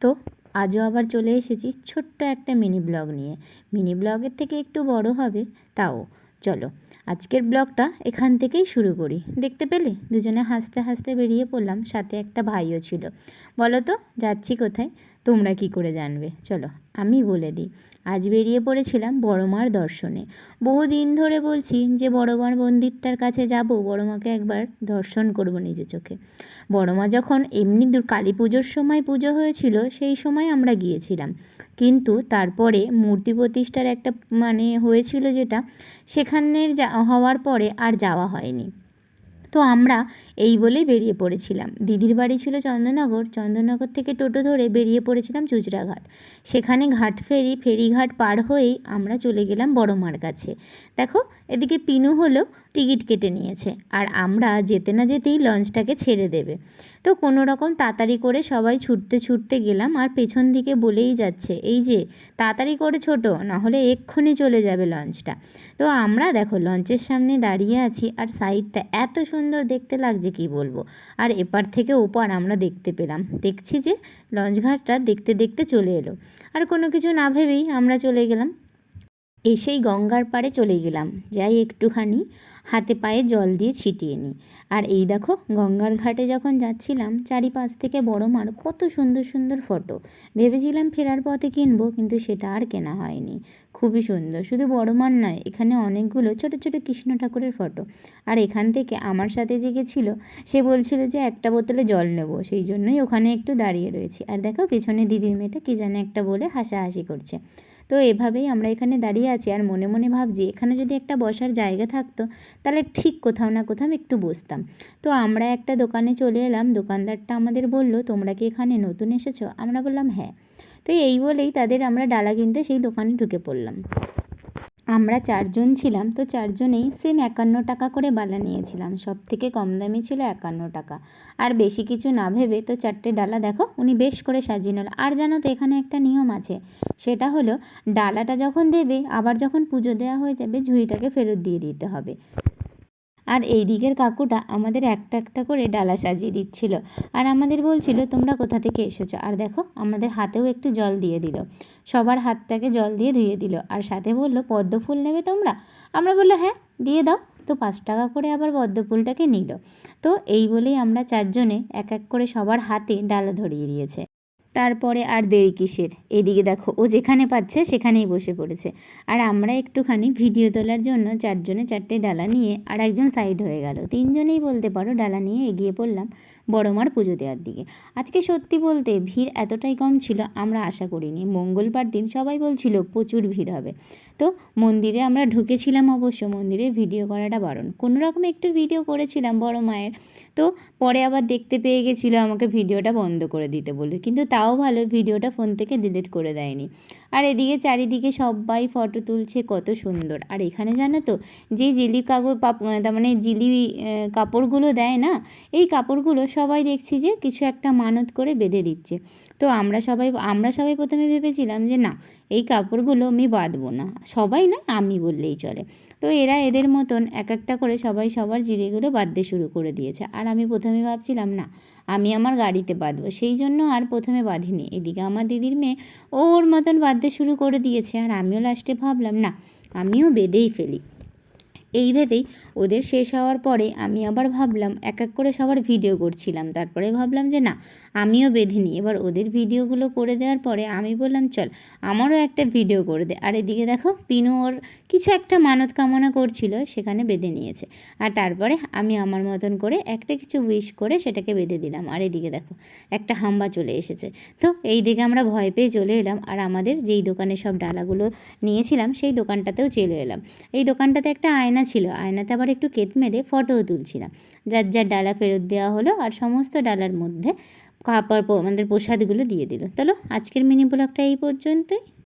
তো আজও আবার চলে এসেছি ছোট্ট একটা মিনি ব্লগ নিয়ে। মিনি ব্লগের থেকে একটু বড় হবে তাও। চলো, আজকের ব্লগটা এখান থেকেই শুরু করি। দেখতে পেলে? দুজনে হাসতে হাসতে বেরিয়ে পড়লাম, সাথে একটা ভাইও ছিল। বলো তো, যাচ্ছি কোথায়? তোমরা কি করে জানবে? চলো, আমি বলে দিই। আজ বেরিয়ে পড়েছিলাম বড়মার দর্শনে। বহুদিন ধরে বলছি যে বড়মার মন্দিরটার কাছে যাব বড়মাকে একবার দর্শন করব নিজে চোখে। বড়মা যখন এমনি দু- কালী পুজোর সময় পুজো হয়েছিল, সেই সময় আমরা গিয়েছিলাম। কিন্তু তারপরে মূর্তি প্রতিষ্ঠার একটা মানে হয়েছিল যেটা, সেখানের যা হওয়ার পরে আর যাওয়া হয়নি। তো আমরা এই বলেই বেরিয়ে পড়েছিলাম। দিদির বাড়ি ছিল চন্দননগর চন্দননগর থেকে টোটো ধরে বেরিয়ে পড়েছিলাম চুচড়াঘাট। সেখানে ঘাট ফেরি, ফেরিঘাট পার হয়েই আমরা চলে গেলাম বড়মার কাছে। দেখো, এদিকে পিনু হলো টিকিট কেটে নিয়েছে, আর আমরা যেতে না যেতেই লঞ্চটাকে ছেড়ে দেবে। তো কোনো রকম তাড়াতাড়ি করে সবাই ছুটতে ছুটতে গেলাম আর পেছন দিকে বলেই যাচ্ছে, এই যে, তাড়াতাড়ি করে ছোট না হলে এক্ষুনি চলে যাবে লঞ্চটা। তো আমরা দেখো লঞ্চের সামনে দাঁড়িয়ে আছি আর সাইডটা এত সুন্দর দেখতে লাগছে, কি বলব? আর এপার থেকে ওপার আমরা দেখতে পেলাম, দেখছি যে লঞ্চ ঘাটটা দেখতে দেখতে চলে এলো। আর কোনো কিছু না ভেবেই আমরা চলে গেলাম। এসেই গঙ্গার পাড়ে চলে গেলাম। যাই একটুখানি হাতে পায়ে জল দিয়ে ছিটিয়ে নিই। আর এই দেখো, গঙ্গার ঘাটে যখন যাচ্ছিলাম, চারিপাশ থেকে বড় মার কত সুন্দর সুন্দর ফটো। ভেবেছিলাম ফেরার পথে কিনবো, কিন্তু সেটা আর কেনা হয়নি। খুবই সুন্দর। শুধু বড় মার নয়, এখানে অনেকগুলো ছোট ছোট কৃষ্ণ ঠাকুরের ফটো। আর এখান থেকে আমার সাথে যে গেছিল, সে বলছিল যে একটা বোতলে জল নেব, সেই জন্যই ওখানে একটু দাঁড়িয়ে রয়েছি। আর দেখো, পেছনে দিদির মেয়েটা কী জানে একটা বলে হাসাহাসি করছে। তো এভাবেই আমরা এখানে দাঁড়িয়ে আছি। আর মনে মনে ভাবছি, এখানে যদি একটা বসার জায়গা থাকতো, তাহলে ঠিক কোথাও না কোথাও একটু বসতাম। তো আমরা একটা দোকানে চলে এলাম। দোকানদারটা আমাদের বলল, তোমরা কি এখানে নতুন এসেছ? আমরা বললাম হ্যাঁ। তো এই বলেই তাদের আমরা ডালা কিনতে সেই দোকানে ঢুকে পড়লাম। আমরা চারজন ছিলাম, তো চারজনেই সেম একান্ন টাকা করে বালা নিয়েছিলাম। সব থেকে কম দামি ছিল একান্ন টাকা। আর বেশি কিছু না ভেবে তো চারটে ডালা দেখো, উনি বেশ করে সাজিয়ে নিল। আর জানো তো এখানে একটা নিয়ম আছে, সেটা হলো ডালাটা যখন দেবে, আবার যখন পুজো দেওয়া হয়ে যাবে, ঝুড়িটাকে ফেরত দিয়ে দিতে হবে। আর এই দিকের কাকুটা আমাদের একটা একটা করে ডালা সাজিয়ে দিচ্ছিল। আর আমাদের বলছিল, তোমরা কোথা থেকে এসেছ? আর দেখো, আমাদের হাতেও একটু জল দিয়ে দিল। সবার হাতটাকে জল দিয়ে ধুয়ে দিল। আর সাথে বলল, পদ্ম ফুল নেবে তোমরা? আমরা বলল হ্যাঁ দিয়ে দাও। তো পাঁচ টাকা করে আবার পদ্ম ফুলটাকে নিল। তো এই বলেই আমরা চারজনে এক এক করে সবার হাতে ডালা ধরিয়ে দিয়েছে। তারপরে আর দেরি কিসের? এদিকে দেখো, ও যেখানে পাচ্ছে সেখানেই বসে পড়েছে। আর আমরা একটুখানি ভিডিও তোলার জন্য চারজনে চারটে ডালা নিয়ে আর একজন সাইড হয়ে গেল। তিনজনেই বলতে পারো ডালা নিয়ে এগিয়ে পড়লাম বড়মার পুজো দেওয়ার দিকে। আজকে সত্যি বলতে ভিড় এতটাই কম ছিল আমরা আশা করিনি। মঙ্গলবার দিন সবাই বলছিল প্রচুর ভিড় হবে। তো মন্দিরে আমরা ঢুকেছিলাম অবশ্য, মন্দিরে ভিডিও করাটা বারণ। কোনো রকম একটু ভিডিও করেছিলাম বড় মায়ের। তো পরে আবার দেখতে পেয়ে গেছিল আমাকে ভিডিওটা বন্ধ করে দিতে বলে। কিন্তু তাও ভালো ভিডিওটা ফোন থেকে ডিলিট করে দেয়নি। আর এদিকে চারিদিকে সবাই ফটো তুলছে, কত সুন্দর। আর এখানে জানো তো, যে জিলি কাগজ তার মানে জিলি কাপড়গুলো দেয় না, এই কাপড়গুলো সবাই দেখছি যে কিছু একটা মানত করে বেঁধে দিচ্ছে। তো আমরা সবাই আমরা সবাই প্রথমে ভেবেছিলাম যে না এই কাপড়গুলো আমি বাঁধবো না। সবাই না, আমি বললেই চলে। তো এরা এদের মতন এক একটা করে সবাই সবার জিরেগুলো বাঁধতে শুরু করে দিয়েছে। আর আমি প্রথমে ভাবছিলাম, না, আমি আমার গাড়িতে বাঁধবো। সেই জন্য আর প্রথমে বাঁধিনি। এদিকে আমার দিদির মেয়ে ওর মতন বাঁধতে শুরু করে দিয়েছে। আর আমিও লাস্টে ভাবলাম, না, আমিও বেঁধেই ফেলি। এই ভেবেই ওদের শেষ হওয়ার পরে আমি আবার ভাবলাম, এক এক করে সবার ভিডিও করছিলাম। তারপরে ভাবলাম যে, না, আমিও বেঁধে নিই। এবার ওদের ভিডিওগুলো করে দেওয়ার পরে আমি বললাম, চল, আমারও একটা ভিডিও করে দে। আর এদিকে দেখো, পিনু ওর কিছু একটা মানত কামনা করছিল, সেখানে বেঁধে নিয়েছে। আর তারপরে আমি আমার মতন করে একটা কিছু উইশ করে সেটাকে বেঁধে দিলাম। আর এদিকে দেখো, একটা হাম্বা চলে এসেছে। তো এই দিকে আমরা ভয় পেয়ে চলে এলাম। আর আমাদের যেই দোকানে সব ডালাগুলো নিয়েছিলাম, সেই দোকানটাতেও চলে এলাম। এই দোকানটাতে একটা আয়না ছিল। আয়নাতে আবার একটু কেত মেরে ফটোও তুলছিলাম। যার যার ডালা ফেরত দেওয়া হলো আর সমস্ত ডালার মধ্যে কাপড় আমাদের প্রসাদগুলো দিয়ে দিল। চলো আজকের মিনি ব্লগটা এই পর্যন্তই।